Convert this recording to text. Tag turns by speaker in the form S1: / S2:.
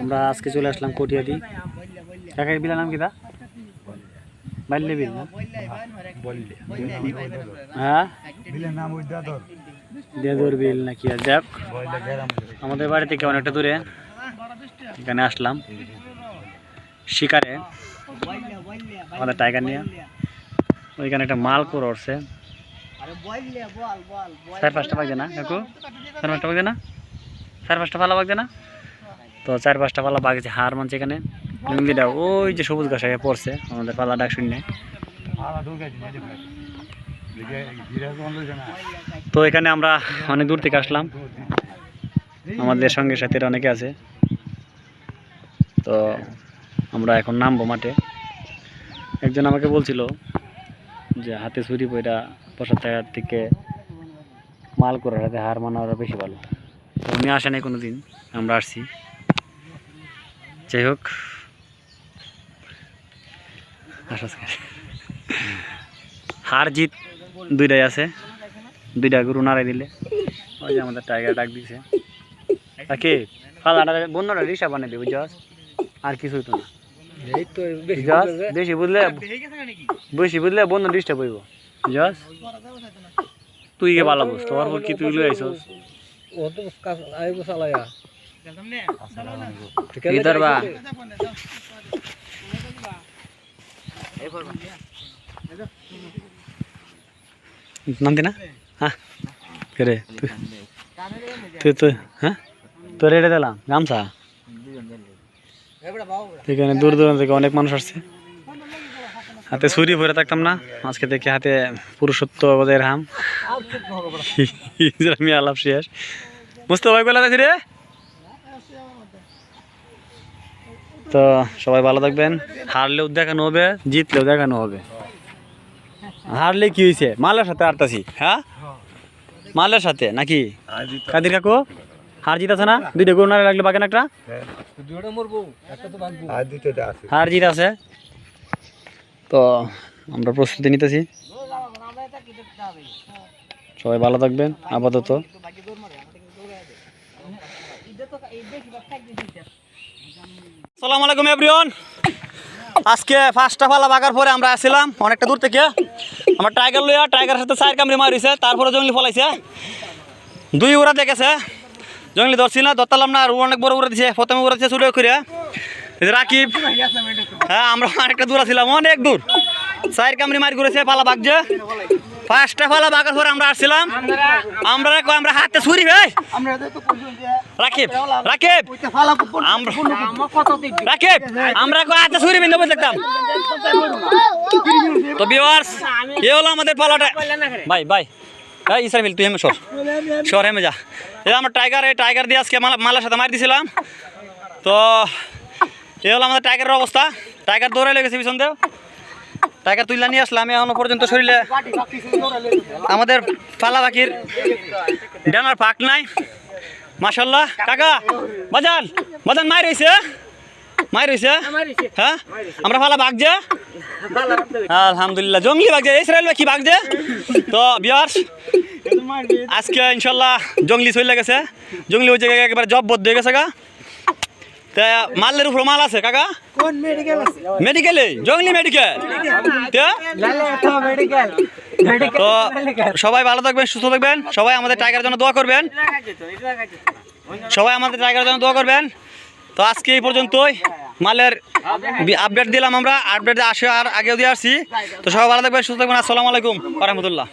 S1: আমরা আজকে চলে আসলাম কটিয়াদি কাকার বিলের নাম কিটা বাল্যে বিল না? হ্যাঁ?
S2: দাদর।
S1: দেদুর বিল নাকি আর যাক। আমাদের বাড়ি থেকে অনেকটা দূরে। এখানে আসলাম। শিকারে। আমাদের টাইগার নিয়ে। ওইখানে একটা মাল করে উঠছে চার পাঁচটা বাজে না কাকু চার পাঁচটা বাজে না? চার পাঁচটা না? তো চার পাঁচটা পালা বাগেছে হার মানছে এখানে। লুঙ্গিটা ওই যে সবুজ গাছ পড়ছে আমাদের পালা ডাক শুনে তো এখানে আমরা অনেক দূর থেকে আসলাম। আমাদের সঙ্গে সাথীরা অনেকে আছে। তো আমরা এখন নামবো মাঠে। একজন আমাকে বলছিল যে হাতে ছুরি বইটা বসার জায়গার থেকে মাল করে হাতে হার মানা বেশি ভালো। উনি আসে নাই কোনো দিন আমরা আসছি। যাই হোক হার জিত দুইটাই আছে, দুইটা গরু নাড়াই দিলে। ওই যে আমাদের টাইগার ডাক দিছে। তাকে ফালাটা বন্যটা রিসা বানিয়ে দিবে বুঝছস? আর কিছুই তো না। বেশি বুঝলে বেশি বুঝলে বন্য ডিস্টার্ব হইব। বুঝছস তুই কে ভালো বুঝ তোর কি তুই লই আইছস?
S2: ও তো কাজ আইবো
S1: হ্যাঁ কে রে তুই তুই তুই হ্যাঁ? তোর এটা দিলাম গামছা? এখানে দূর দূরান্ত থেকে অনেক মানুষ আসছে। হাতে ছুরি ভরে থাকতাম না, আজকে দেখে হাতে পুরুষত্ব বজায় রাখাম। আমি আলাপ শেষ। মুস্তফা ভাই বেলা রে? তো সবাই ভালো থাকবেন। হারলেও দেখানো হবে, জিতলেও দেখানো হবে। হারলে কি হয়েছে? মালের সাথে আরতাছি হ্যাঁ? মালের সাথে নাকি? কাদির কাকু? হার জিত আছে না? দুইটা গরু নাড়ে লাগলে বাগান একটা?
S2: আছে।
S1: হার জিত আছে তো আমরা প্রস্তুতি নিতেছি। সবাই ভালো থাকবেন আপাতত। সালাম আলাইকুম এভরিওয়ান। আজকে ফার্স্টটা ফালা বাগার পরে আমরা আসছিলাম অনেকটা দূর থেকে। আমরা টাইগার লইয়া টাইগারের সাথে চার কামড়ি মারিছে তারপরে জঙ্গলি ফলাইছে। দুই ওরা দেখেছে। জঙ্গলি ধরছি না ধরতালাম না, আর অনেক বড় উড়ে দিছে, প্রথমে উড়া দিছে চুরে করে রাকিব হ্যাঁ আমরা অনেকটা দূর ছিলাম অনেক দূর। চার কামড়ি মারি করেছে পালা বাগছে। ফার্স্টটা পালা বাগার পরে আমরা আসছিলাম। আমরা আমরা হাতে ছুরি ভাই রাকিব রাকিব। রাকিব, আমরা হাতে ছুরি বিন্দু থাকতাম। তো ভিউয়ার্স এ হলো আমাদের পালাটা। ভাই ভাই ভাই, ইসরাফিল, তুই হেমে সর। সর হেমে যা। এই আমরা টাইগার এই টাইগার দিয়ে আজকে মালা মালার সাথে মারি দিছিলাম। তো এ হলো আমাদের টাইগারের অবস্থা। টাইগার দৌড়ে লেগেছে পিছন দেও টাইগার তুইলা নিয়ে আসলাম এখনও পর্যন্ত শরীরে আমাদের পালা পাখির ডানার ফাঁক নাই। মাশাল্লাহ কাকা, বাজান বাজান মাই রয়েছে মাই রয়েছে হ্যাঁ? আমরা ফালা যে? আলহামদুলিল্লাহ, জঙ্গলি যে। ইসরায়েল কি যে? তো বিয়ার্স আজকে ইনশাল্লাহ জঙ্গলি চলে গেছে। জঙ্গলি ওই জায়গায় একেবারে জব বদ্ধ হয়ে গেছে গা। তা মালের উপর মাল আছে কাকা?
S2: কোন মেডিকেল আছে?
S1: মেডিকেলে জঙ্গলি
S2: মেডিকেল
S1: তো? সবাই ভালো থাকবেন সুস্থ থাকবেন। সবাই আমাদের টাইগার জন্য দোয়া করবেন। সবাই আমাদের টাইগার জন্য দোয়া করবেন। তো আজকে এই পর্যন্তই। মালের আপডেট দিলাম আমরা। আপডেট আসে আর আগেও দিয়ে আসছি। তো সবাই ভালো থাকবেন সুস্থ থাকবেন। আসসালামু আলাইকুম রহমতুল্লাহ।